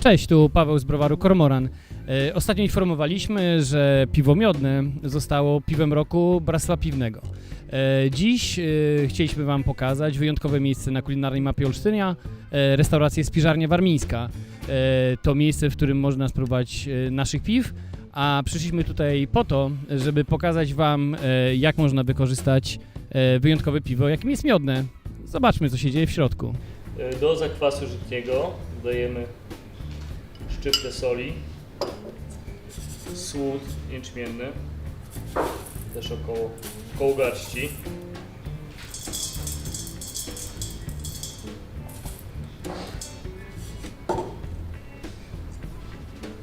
Cześć, tu Paweł z browaru Kormoran. E, Ostatnio informowaliśmy, że piwo miodne zostało piwem roku Bractwa Piwnego. E, Dziś e, chcieliśmy Wam pokazać wyjątkowe miejsce na kulinarnej mapie Olsztynia, restaurację Spiżarnia Warmińska. To miejsce, w którym można spróbować naszych piw, a przyszliśmy tutaj po to, żeby pokazać Wam, jak można wykorzystać wyjątkowe piwo, jakim jest miodne. Zobaczmy, co się dzieje w środku. E, Do zakwasu żytniego dodajemy szczyptę soli, słód jęczmienny, też około, około garści.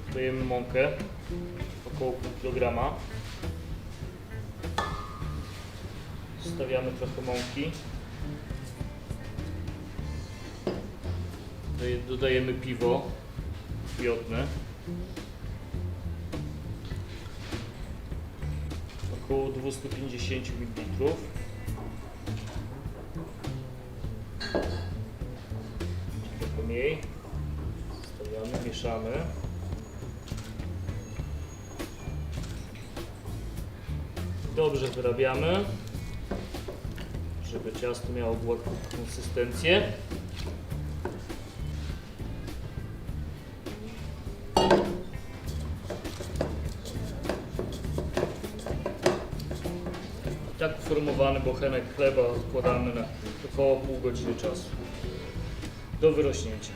Dodajemy mąkę, około pół kilograma. Stawiamy trochę mąki. Dodajemy piwo miodne. Około 250 ml. Trochę mniej. Stawiamy, mieszamy. Dobrze wyrabiamy, żeby ciasto miało gładką konsystencję. Tak uformowany bochenek chleba odkładamy na około pół godziny czasu do wyrośnięcia.